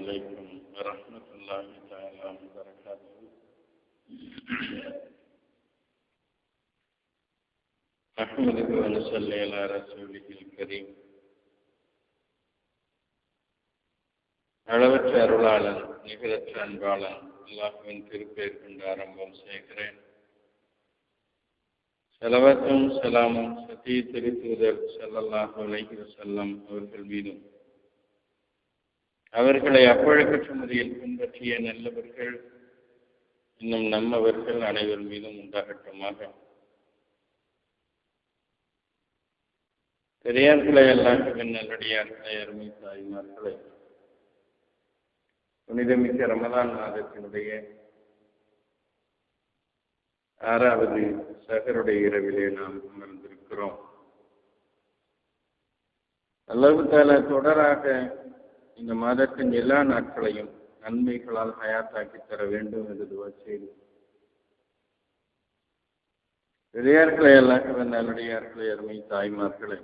عليكم ورحمة الله تعالى وبركاته نحمده ونصلي على رسوله الكريم அளவற்ற அருளாளன் நிகரற்ற அன்பாளன் அல்லாஹுவின் திருப்பெயர் கொண்டு ஆரம்பம் செய்கிறேன் செலவத்தும் செலாமும் சத்திய திருத்தூதர் செல்லல்லாஹு அலைஹி வஸல்லம் அவர்கள் மீதும் அவர்களை அப்பழக்கற்ற முறையில் பின்பற்றிய நல்லவர்கள் இன்னும் நம்மவர்கள் அனைவர் மீதும் உண்டாகட்டுமாக. பெரியார்களை எல்லாருக்கும் நல்லடியார்களை அருமை தாய்மார்களை புனிதமிக்க ரமதான் மாதத்தினுடைய ஆறாவது சகருடைய இரவிலே நாம் அமர்ந்திருக்கிறோம். அல்லது கால தொடராக இந்த மாதத்தின் எல்லா நாட்களையும் நன்மைகளால் ஹயாத்தாக்கி தர வேண்டும் என்று துவா செய்து. பெரியார்களை எல்லாம் நல்லடியார்களை அருமை தாய்மார்களை.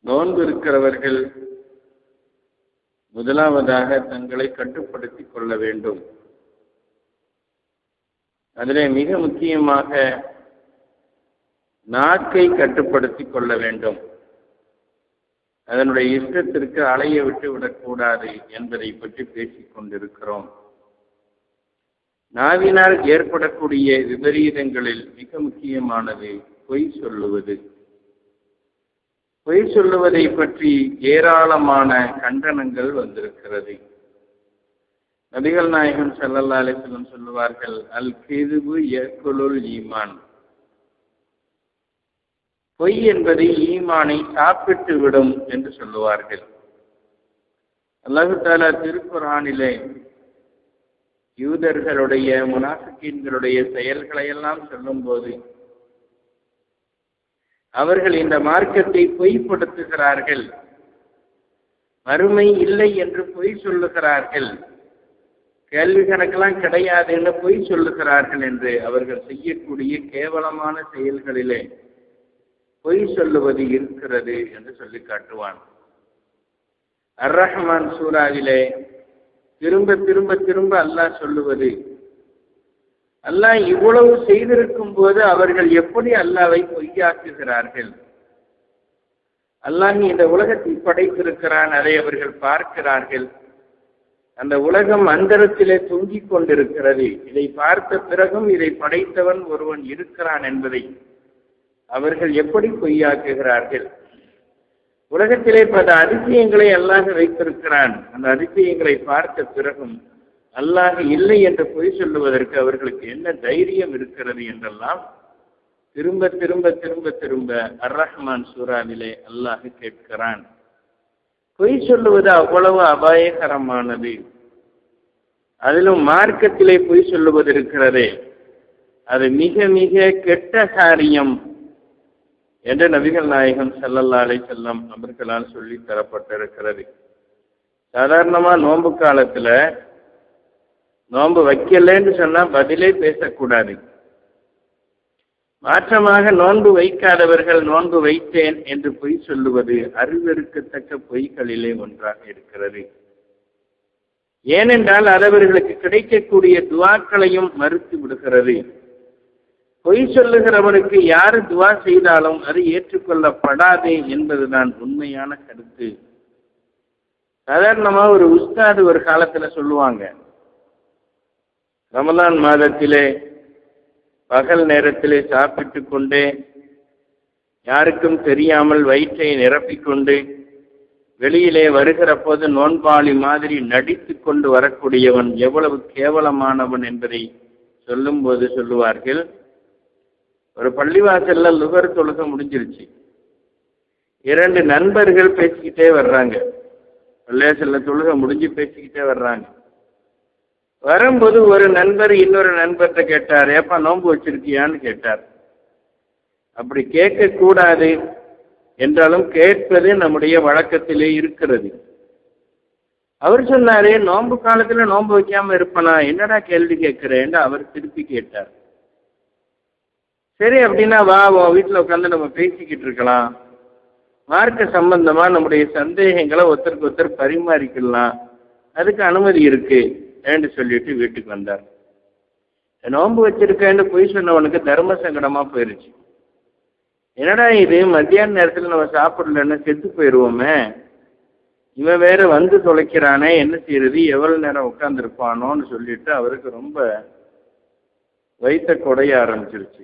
நோன்பு இருக்கிறவர்கள் முதலாவதாக தங்களை கட்டுப்படுத்திக் கொள்ள வேண்டும். அதிலே மிக முக்கியமாக நாக்கை கட்டுப்படுத்திக் கொள்ள வேண்டும். அதனுடைய இஷ்டத்திற்கு அலைய விட்டு விடக்கூடாது என்பதை பற்றி பேசிக் கொண்டிருக்கிறோம். நாவினால் ஏற்படக்கூடிய விபரீதங்களில் மிக முக்கியமானது பொய் சொல்லுவது. பொய் சொல்லுவதை பற்றி ஏராளமான கண்டனங்கள் வந்திருக்கிறது. நபிகள் நாயகம் சல்லல்லா அலிஸ்லம் சொல்லுவார்கள் அல் கிதுபு எக்குலுல் ஈமான். பொய் என்பது ஈமானை சாப்பிட்டு விடும் என்று சொல்லுவார்கள். அல்லாஹு தாலா திருக்குறானிலே யூதர்களுடைய முனாஃபிக்கீன்களுடைய செயல்களை எல்லாம் சொல்லும் போது அவர்கள் இந்த மார்க்கத்தை பொய்ப்படுத்துகிறார்கள். வறுமை இல்லை என்று பொய் சொல்லுகிறார்கள். கேள்வி கணக்கெல்லாம் கிடையாதுன்னு பொய் சொல்லுகிறார்கள் என்று அவர்கள் செய்யக்கூடிய கேவலமான செயல்களிலே பொய் சொல்லுவது இருக்கிறது என்று சொல்லி காட்டுவான். அர் ரஹ்மான் சூறாவிலே திரும்ப திரும்ப திரும்ப அல்லாஹ் சொல்லுவது அல்லாஹ் இவ்வளவு செய்திருக்கும் போது அவர்கள் எப்படி அல்லாவை பொய்யாக்குகிறார்கள்? அல்லாஹ் இந்த உலகத்தை படைத்திருக்கிறான் அதை அவர்கள் பார்க்கிறார்கள். அந்த உலகம் அந்தரத்திலே தொங்கிக் கொண்டிருக்கிறது. இதை பார்த்த பிறகும் இதை படைத்தவன் ஒருவன் இருக்கிறான் என்பதை அவர்கள் எப்படி பொய்யாக்குகிறார்கள்? உலகத்திலே பல அதிசயங்களை அல்லாஹ் வைத்திருக்கிறான். அந்த அதிசயங்களை பார்த்த பிறகும் அல்லாஹ் இல்லை என்று பொய் சொல்லுவதற்கு அவர்களுக்கு என்ன தைரியம் இருக்கிறது என்றெல்லாம் திரும்ப திரும்ப திரும்ப திரும்ப அர் ரஹ்மான் சூறாவிலே அல்லாஹ் கேட்கிறான். பொய் சொல்லுவது அவ்வளவு அபாயகரமானது. அதிலும் மார்க்கத்திலே பொய் சொல்லுவது இருக்கிறதே. அது மிக மிக கெட்ட காரியம். என்று நபிகள் நாயகம் செல்லல்லா அலை செல்லம் அவர்களால் சொல்லி தரப்பட்டிருக்கிறது. சாதாரணமா நோன்பு காலத்துல நோன்பு வைக்கலன்னு சொன்னா பதிலே பேசக்கூடாது. மாற்றமாக நோன்பு வைக்காதவர்கள் நோன்பு வைத்தேன் என்று பொய் சொல்லுவது அறிவெடுக்கத்தக்க பொய்களிலே ஒன்றாக இருக்கிறது. ஏனென்றால் அது அவர்களுக்கு கிடைக்கக்கூடிய துவாக்களையும் மறுத்து விடுகிறது. பொய் சொல்லுகிறவனுக்கு யாரு துவா செய்தாலும் அது ஏற்றுக்கொள்ளப்படாதே என்பதுதான் உண்மையான கருத்து. சாதாரணமா ஒரு உஸ்தாது ஒரு காலத்துல சொல்லுவாங்க ரமலான் மாதத்திலே பகல் நேரத்திலே சாப்பிட்டு கொண்டே யாருக்கும் தெரியாமல் வயிற்றை நிரப்பிக்கொண்டு வெளியிலே வருகிற போது நோன்பாளி மாதிரி நடித்து கொண்டு வரக்கூடியவன் எவ்வளவு கேவலமானவன் என்பதை சொல்லும்போது சொல்லுவார்கள். ஒரு பள்ளிவாசல்ல லுகர் தொழுக முடிஞ்சிருச்சு. இரண்டு நண்பர்கள் பேசிக்கிட்டே வர்றாங்க. பள்ளிவாசல்ல தொழுக முடிஞ்சு பேசிக்கிட்டே வர்றாங்க. வரும்போது ஒரு நண்பர் இன்னொரு நண்பர்கிட்ட கேட்டார் ஏப்பா நோன்பு வச்சிருக்கியான்னு கேட்டார். அப்படி கேட்க கூடாது என்றாலும் கேட்பது நம்முடைய வழக்கத்திலே இருக்கிறது. அவர் சொன்னாரு நோன்பு காலத்துல நோன்பு வைக்காம இருப்பனா? என்னடா கேள்வி கேட்கிறேன்னு அவர் திருப்பி கேட்டார். சரி அப்படின்னா வா உன் வீட்டில் உட்காந்து நம்ம பேசிக்கிட்டு இருக்கலாம். மார்க்க சம்பந்தமாக நம்முடைய சந்தேகங்களை ஒருத்தருக்கு ஒருத்தர் பரிமாறிக்கலாம். அதுக்கு அனுமதி இருக்கு என்று சொல்லிட்டு வீட்டுக்கு வந்தார். நோன்பு வச்சிருக்கேன்னு பொய் சொன்னவனுக்கு தர்ம சங்கடமா போயிருச்சு. என்னடா இது மத்தியான நேரத்தில் நம்ம சாப்பிடலன்னா செத்து போயிடுவோமே இவன் வேற வந்து தொலைக்கிறானே என்ன செய்யறது எவ்வளவு நேரம் உட்காந்துருப்பானோன்னு சொல்லிட்டு அவருக்கு ரொம்ப வைத்த கொடைய ஆரம்பிச்சிருச்சு.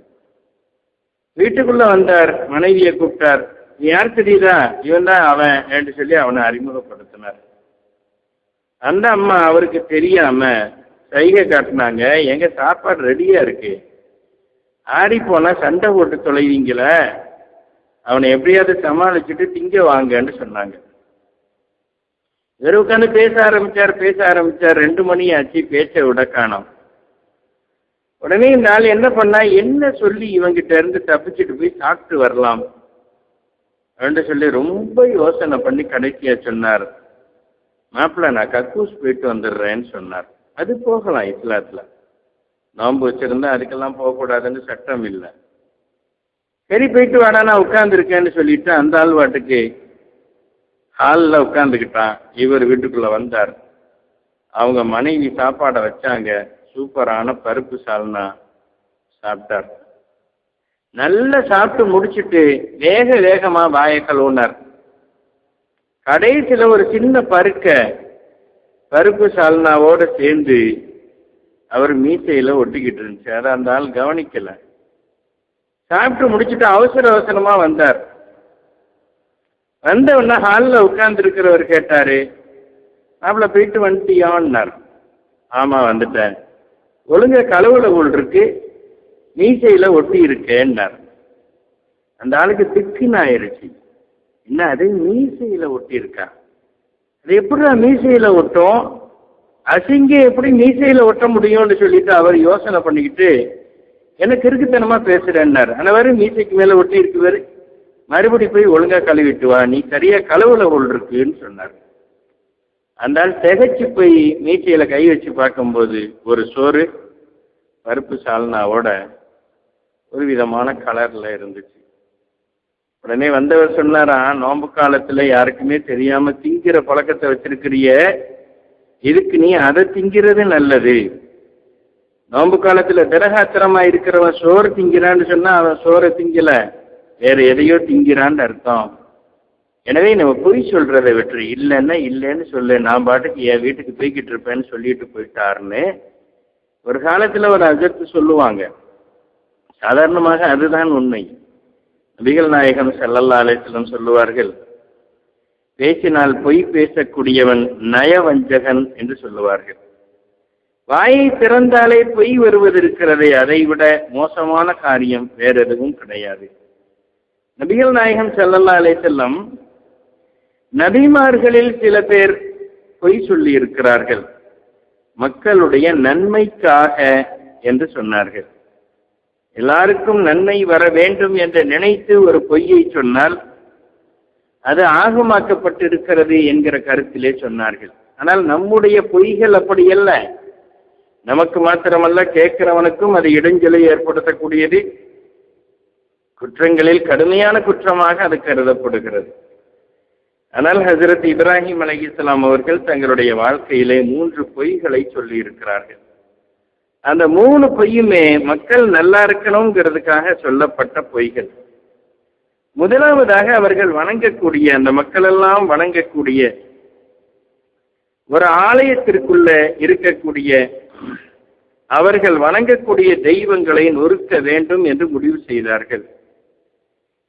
வீட்டுக்குள்ள வந்தார் மனைவியை கூப்பிட்டார். நீ யார் தெரியுதா? இவன் தான் அவன் என்று சொல்லி அவனை அறிமுகப்படுத்தினார். அந்த அம்மா அவருக்கு தெரியாம சைகை காட்டினாங்க எங்க சாப்பாடு ரெடியா இருக்கு? ஆறி போனா சண்டை போட்டு தொலைவீங்கள? அவனை எப்படியாவது சமாளிச்சுட்டு திங்க வாங்கன்னு சொன்னாங்க. இவர் உட்காந்து பேச ஆரம்பிச்சார் பேச ஆரம்பிச்சார். ரெண்டு மணி ஆச்சு பேச்சை விட காணும் உடனே இந்த ஆள் என்ன பண்ணா என்ன சொல்லி இவங்கிட்ட இருந்து தப்பிச்சுட்டு போய் சாப்பிட்டு வரலாம்? அப்படின்னு சொல்லி ரொம்ப யோசனை பண்ணி கடைசியா சொன்னார். மாப்பிள்ள நான் கக்கூஸ் போயிட்டு வந்துடுறேன்னு சொன்னார். அது போகலாம் இஸ்லாத்துல. நோன்பு வச்சிருந்தா அதுக்கெல்லாம் போகக்கூடாதுன்னு சட்டம் இல்லை. சரி போயிட்டு வாடா நான் உட்காந்துருக்கேன்னு சொல்லிட்டு அந்த ஆள் வாட்டுக்கு ஹாலில் உட்காந்துக்கிட்டான் இவர் வீட்டுக்குள்ள வந்தார். அவங்க மனைவி சாப்பாடை வச்சாங்க. சூப்பரான பருப்பு சால்னா சாப்பிட்டார். நல்லா சாப்பிட்டு முடிச்சிட்டு வேக வேகமா வாயை கழுவுனார் கடைசியில் ஒரு சின்ன பருக்க பருப்பு சால்னாவோட சேர்ந்து அவர் மீசையில ஒட்டிக்கிட்டு இருந்துச்சு. அதை அந்த ஆள் கவனிக்கல. சாப்பிட்டு முடிச்சுட்டு அவசர அவசரமா வந்தார். வந்த உடனே ஹாலில் உட்கார்ந்து இருக்கிறவர் கேட்டாரு மாப்பிள்ள போயிட்டு வந்துட்டியான்னார். ஆமா வந்துட்டேன். ஒழுங்க கழுவுல உள் இருக்கு மீசையில ஒட்டி இருக்கேன்னார். அந்த ஆளுக்கு திக்குன்னு ஆயிடுச்சு என்ன அது மீசையில ஒட்டி இருக்கா? அது எப்படிடா மீசையில ஒட்டும்? அசிங்க எப்படி மீசையில ஒட்ட முடியும்னு சொல்லிட்டு அவர் யோசனை பண்ணிக்கிட்டு எனக்கு இருக்குத்தனமா பேசுறேன்னார். ஆனவர் மீசைக்கு மேல ஒட்டி இருக்குவாரு மறுபடி போய் ஒழுங்கா கழுவிட்டு வா. நீ சரியா கழுவுல உள் இருக்குன்னு சொன்னார். அந்தால் திகச்சு போய் மீசையில கை வச்சு பார்க்கும்போது ஒரு சோறு பருப்பு சால்னாவோட ஒரு விதமான கலர்ல இருந்துச்சு. உடனே வந்தவர் சொன்னாரா நோம்பு காலத்துல யாருக்குமே தெரியாம திங்கிற பழக்கத்தை வச்சிருக்கிறிய இதுக்கு நீ அதை திங்கிறது நல்லது? நோம்பு காலத்துல திரகாத்திரமா இருக்கிறவன் சோறு திங்கிறான்னு சொன்னா அவன் சோறை திங்கல. வேற எதையோ திங்கிறான்னு அர்த்தம். எனவே நம்ம பொய் சொல்கிறத விட்டு இல்லைன்னா இல்லைன்னு சொல்லு. நான் பாட்டுக்கு என் வீட்டுக்கு போய்கிட்டு இருப்பேன்னு சொல்லிட்டு போயிட்டாருன்னு ஒரு காலத்துல ஒரு அஜத்து சொல்லுவாங்க. சாதாரணமாக அதுதான் உண்மை. நபிகள் நாயகம் செல்லல்லா அலைச்சலம் சொல்லுவார்கள் பேசினால் பொய் பேசக்கூடியவன் நயவஞ்சகன் என்று சொல்லுவார்கள். வாயை திறந்தாலே பொய் வருவதிருக்கிறதே அதைவிட அதை விட மோசமான காரியம் வேற எதுவும் கிடையாது. நபிகள் நாயகம் செல்லல்லா அலைச்சல்லம் நபிமார்களில் சில பேர் பொய் சொல்லி இருக்கிறார்கள் மக்களுடைய நன்மைக்காக என்று சொன்னார்கள். எல்லாருக்கும் நன்மை வர வேண்டும் என்று நினைத்து ஒரு பொய்யை சொன்னால் அது ஆகமாக்கப்பட்டிருக்கிறது என்கிற கருத்திலே சொன்னார்கள். ஆனால் நம்முடைய பொய்கள் அப்படியல்ல நமக்கு மாத்திரமல்ல கேட்கிறவனுக்கும் அது இடைஞ்சலை ஏற்படுத்தக்கூடியது. குற்றங்களில் கடுமையான குற்றமாக அது கருதப்படுகிறது. ஆனால் ஹசரத் இப்ராஹிம் அலைஹிஸ்லாம் அவர்கள் தங்களுடைய வாழ்க்கையிலே மூன்று பொய்களை சொல்லி இருக்கிறார்கள் அந்த மூணு பொய்யுமே மக்கள் நல்லா இருக்கணுங்கிறதுக்காக சொல்லப்பட்ட பொய்கள். முதலாவதாக அவர்கள் வணங்கக்கூடிய அந்த மக்கள் எல்லாம் வணங்கக்கூடிய ஒரு ஆலயத்திற்குள்ள இருக்கக்கூடிய அவர்கள் வணங்கக்கூடிய தெய்வங்களை நொறுக்க வேண்டும் என்று முடிவு செய்தார்கள்.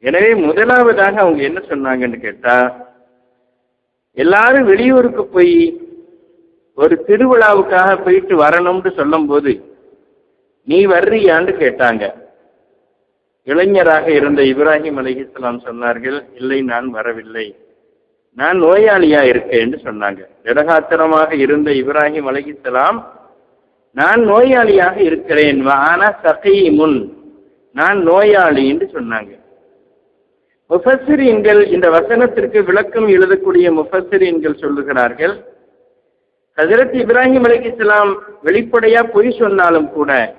எனவே முதலாவதாக அவங்க என்ன சொன்னாங்கன்னு கேட்டா எல்லாரும் வெளியூருக்கு போய் ஒரு திருவிழாவுக்காக போயிட்டு வரணும்னு சொல்லும்போது நீ வர்றியான்னு கேட்டாங்க. இளைஞராக இருந்த இப்ராஹிம் அலிஹிஸ்லாம் சொன்னார்கள் இல்லை நான் வரவில்லை. நான் நோயாளியா இருக்கேன் சொன்னாங்க. திடகாத்திரமாக இருந்த இப்ராஹிம் அலிஹிஸ்லாம் நான் நோயாளியாக இருக்கிறேன். ஆனா சகைமுன். நான் நோயாளி என்று சொன்னாங்க. முஃபஸ்ஸிரீன்கள் இந்த வசனத்திற்கு விளக்கம் எழுதக்கூடிய முஃபஸ்ஸிரீன்கள் சொல்லுகிறார்கள். ஹசரத் இப்ராஹிம் அலிகிஸ்லாம் வெளிப்படையா பொய் சொன்னாலும் கூட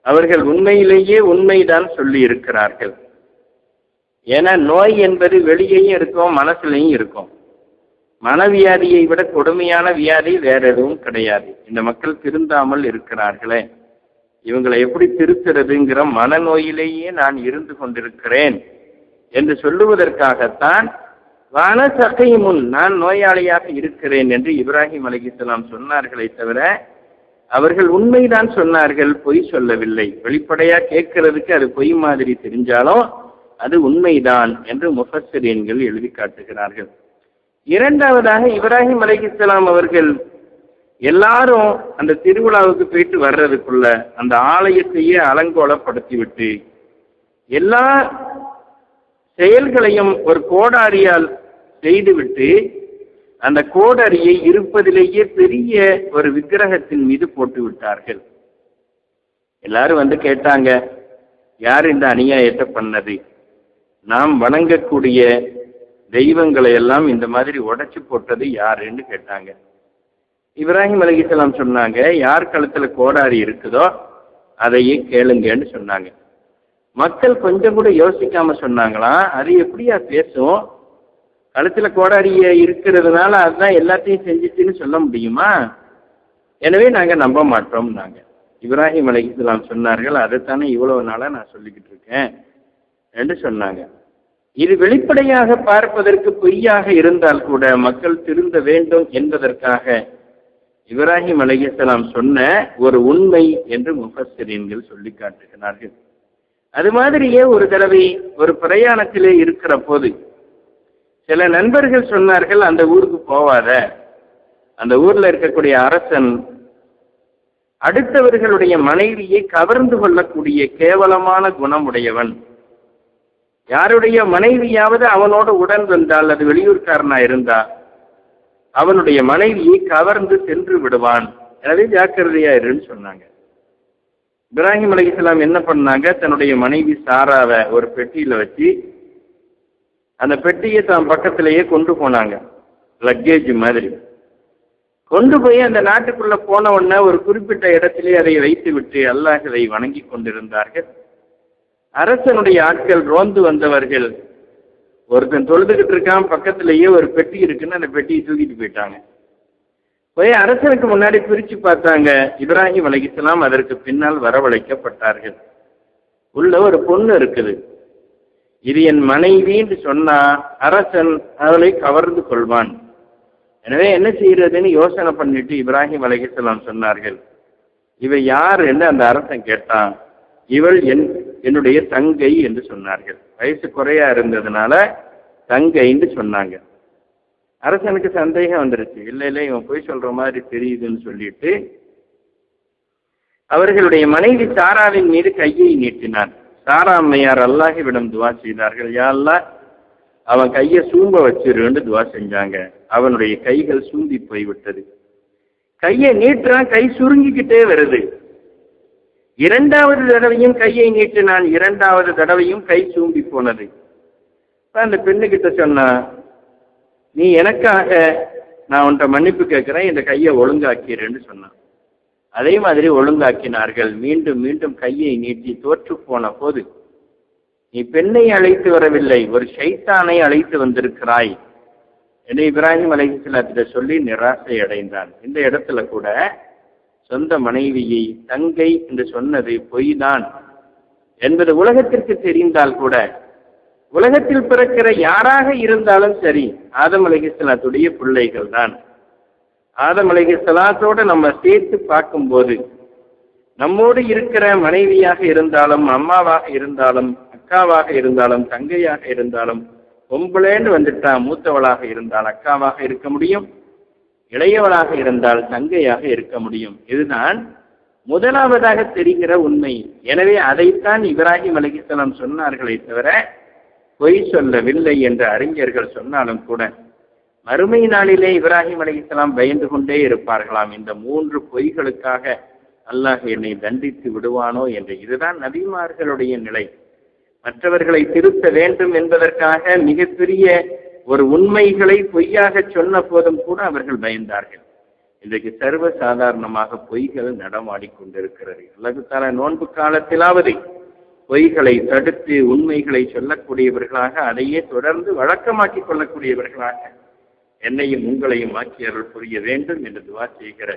அவர்கள் உண்மையிலேயே உண்மைதான் சொல்லி இருக்கிறார்கள். ஏன்னா நோய் என்பது வெளியேயும் இருக்கும் மனசுலையும் இருக்கும். மனவியாதியை விட கொடுமையான வியாதி வேற எதுவும் கிடையாது. இந்த மக்கள் திருந்தாமல் இருக்கிறார்களே. இவங்களை எப்படி திருத்துறதுங்கிற மனநோயிலேயே நான் இருந்து கொண்டிருக்கிறேன். என்று சொல்லுவதற்காகத்தான் வான முன் நான் நோயாளியாக இருக்கிறேன் என்று இப்ராஹிம் அலிகிஸ்லாம் சொன்னார்களே தவிர அவர்கள் உண்மைதான் சொன்னார்கள் பொய் சொல்லவில்லை. வெளிப்படையா கேட்கறதுக்கு அது பொய் மாதிரி தெரிஞ்சாலும் அது உண்மைதான் என்று முஃபஸ்ஸரீன்கள் எழுதி காட்டுகிறார்கள். இரண்டாவதாக இப்ராஹிம் அலிகிஸ்லாம் அவர்கள் எல்லாரும் அந்த திருவிழாவுக்கு போயிட்டு வர்றதுக்குள்ள அந்த ஆலயத்தையே அலங்கோலப்படுத்தி விட்டு எல்லா செயல்களையும் ஒரு கோடாரியால் செய்துவிட்டு அந்த கோடரியை இருப்பதிலேயே பெரிய ஒரு விக்கிரகத்தின் மீது போட்டு விட்டார்கள் எல்லாரும் வந்து கேட்டாங்க யார் இந்த அநியாயத்தை பண்ணது? நாம் வணங்கக்கூடிய தெய்வங்களை எல்லாம் இந்த மாதிரி உடைச்சு போட்டது யாருன்னு கேட்டாங்க. இப்ராஹிம் அலிகலாம் சொன்னாங்க யார் கழுத்துல கோடாரி இருக்குதோ அதையே கேளுங்கன்னு சொன்னாங்க. மக்கள் கொஞ்சம் கூட யோசிக்காம சொன்னாங்களாம் அது எப்படியா பேசும்? கழுத்துல கோடாரிய இருக்கிறதுனால அதுதான் எல்லாத்தையும் செஞ்சிச்சுன்னு சொல்ல முடியுமா? எனவே நாங்க நம்ப மாட்டோம் நாங்க. இப்ராஹிம் அலிஸ்லாம் சொன்னார்கள் அதைத்தானே இவ்வளவு நாளா நான் சொல்லிக்கிட்டு இருக்கேன். என்று சொன்னாங்க. இது வெளிப்படையாக பார்ப்பதற்கு பொய்யாக இருந்தால் கூட மக்கள் திருந்த வேண்டும் என்பதற்காக இப்ராஹிம் அலிஸ்லாம் சொன்ன ஒரு உண்மை என்று முஃபஸ்ஸரீன்கள் சொல்லி காட்டுகிறார்கள். அது மாதிரியே ஒரு தடவை ஒரு பிரயாணத்திலே இருக்கிற போது சில நண்பர்கள் சொன்னார்கள் அந்த ஊருக்கு போவாத. அந்த ஊர்ல இருக்கக்கூடிய அரசன் அடுத்தவர்களுடைய மனைவியை கவர்ந்து கொள்ளக்கூடிய கேவலமான குணமுடையவன். யாருடைய மனைவியாவது அவனோடு உடன் வந்தால் அது வெளியூர்காரனா இருந்தா அவனுடைய மனைவியை கவர்ந்து சென்று விடுவான். எனவே ஜாக்கிரதையா இருன்னு சொன்னாங்க. இப்ராஹிம் அலிஸ்லாம் என்ன பண்ணாங்க? தன்னுடைய மனைவி சாராவை ஒரு பெட்டியில வச்சு அந்த பெட்டியை தான் பக்கத்திலேயே கொண்டு போனாங்க. லக்கேஜ் மாதிரி. கொண்டு போய் அந்த நாட்டுக்குள்ள போன உடனே ஒரு குறிப்பிட்ட இடத்திலே அதை வைத்து விட்டு அல்லாஹதை வணங்கி கொண்டிருந்தார்கள். அரசனுடைய ஆட்கள் ரோந்து வந்தவர்கள் ஒருத்தன் தொழுதுகிட்டு இருக்கான் பக்கத்திலேயே ஒரு பெட்டி இருக்குன்னு அந்த பெட்டியை தூக்கிட்டு போயிட்டாங்க. போய் அரசனுக்கு முன்னாடி பிரிச்சு பார்த்தாங்க. இப்ராஹிம் அலிஸ்லாம் அதற்கு பின்னால் வரவழைக்கப்பட்டார்கள். உள்ள ஒரு பொண்ணு இருக்குது. இது என் மனைவின்னு சொன்னா அரசன் அவளை கவர்ந்து கொள்வான். எனவே என்ன செய்யறதுன்னு யோசனை பண்ணிட்டு இப்ராஹிம் அலிஸ்லாம் சொன்னார்கள். இவ யார் என்று அந்த அரசன் கேட்டான். இவள் என் என்னுடைய தங்கை என்று சொன்னார்கள். வயசு குறையா இருந்ததுனால தங்கைன்னு சொன்னாங்க. அரசனுக்கு சந்தேகம் வந்துருச்சு. இல்லை இல்லை இவன் போய் சொல்ற மாதிரி தெரியுதுன்னு சொல்லிட்டு அவர்களுடைய மனைவி சாராவின் மீது கையை நீட்டினான். சாரா அம்மையார் அல்லாஹிவிடம் துவா செய்தார்கள். யாழ்லா அவன் கையை சூம்ப வச்சிருன்னு துவா செஞ்சாங்க. அவனுடைய கைகள் சூம்பி போய்விட்டது. கையை நீட்டுறான். கை சுருங்கிக்கிட்டே வருது. இரண்டாவது தடவையும் கையை நீட்டினான். இரண்டாவது தடவையும் கை சூம்பி போனது. அந்த பெண்ணுகிட்ட சொன்னான் நீ எனக்காக நான் உன்ட்ட மன்னிப்பு கேட்கிறேன் இந்த கையை ஒழுங்காக்கிறேன்னு சொன்னான். அதே மாதிரி ஒழுங்காக்கினார்கள். மீண்டும் மீண்டும் கையை நீட்டி தோற்று போன போது நீ பெண்ணை அழைத்து வரவில்லை ஒரு ஷைத்தானை அழைத்து வந்திருக்கிறாய். என்று இப்ராஹிம் அலைஹிஸ்லாத்திட்ட சொல்லி நிராசை அடைந்தான். இந்த இடத்துல கூட சொந்த மனைவியை தங்கை என்று சொன்னது பொய்தான். என்பது உலகத்திற்கு தெரிந்தால் கூட உலகத்தில் பிறக்கிற யாராக இருந்தாலும் சரி ஆதம் அலிஹிஸ்லாத்துடைய பிள்ளைகள் தான். ஆதம் அலிஹிஸ்லாத்தோடு நம்ம சேர்த்து பார்க்கும்போது நம்மோடு இருக்கிற மனைவியாக இருந்தாலும் அம்மாவாக இருந்தாலும் அக்காவாக இருந்தாலும் தங்கையாக இருந்தாலும் பொம்பளேன்னு வந்துட்டா மூத்தவளாக இருந்தால் அக்காவாக இருக்க முடியும் இளையவளாக இருந்தால் தங்கையாக இருக்க முடியும். இதுதான் முதலாவதாக தெரிகிற உண்மை. எனவே அதைத்தான் இப்ராஹிம் அலிஹிஸ்லாம் சொன்னார்களே தவிர பொய் சொல்லவில்லை என்று அறிஞர்கள் சொன்னாலும் கூட மறுமை நாளிலே இப்ராஹிம் அலிஸ்லாம் பயந்து கொண்டே இருப்பார்களாம். இந்த மூன்று பொய்களுக்காக அல்லாஹ் என்னை தண்டித்து விடுவானோ என்று. இதுதான் நபிமார்களுடைய நிலை. மற்றவர்களை திருத்த வேண்டும் என்பதற்காக மிகப்பெரிய ஒரு உண்மைகளை பொய்யாக சொன்ன போதும் கூட அவர்கள் பயந்தார்கள். இன்றைக்கு சர்வ சாதாரணமாக பொய்கள் நடமாடிக்கொண்டிருக்கிறது அல்லது தர நோன்பு காலத்திலாவது பொய்களை தடுத்து உண்மைகளை சொல்லக்கூடியவர்களாக அதையே தொடர்ந்து வழக்கமாக்கிக் கொள்ளக்கூடியவர்களாக என்னையும் உங்களையும் ஆட்சியர்கள் புரிய வேண்டும் என்று துவா செய்கிற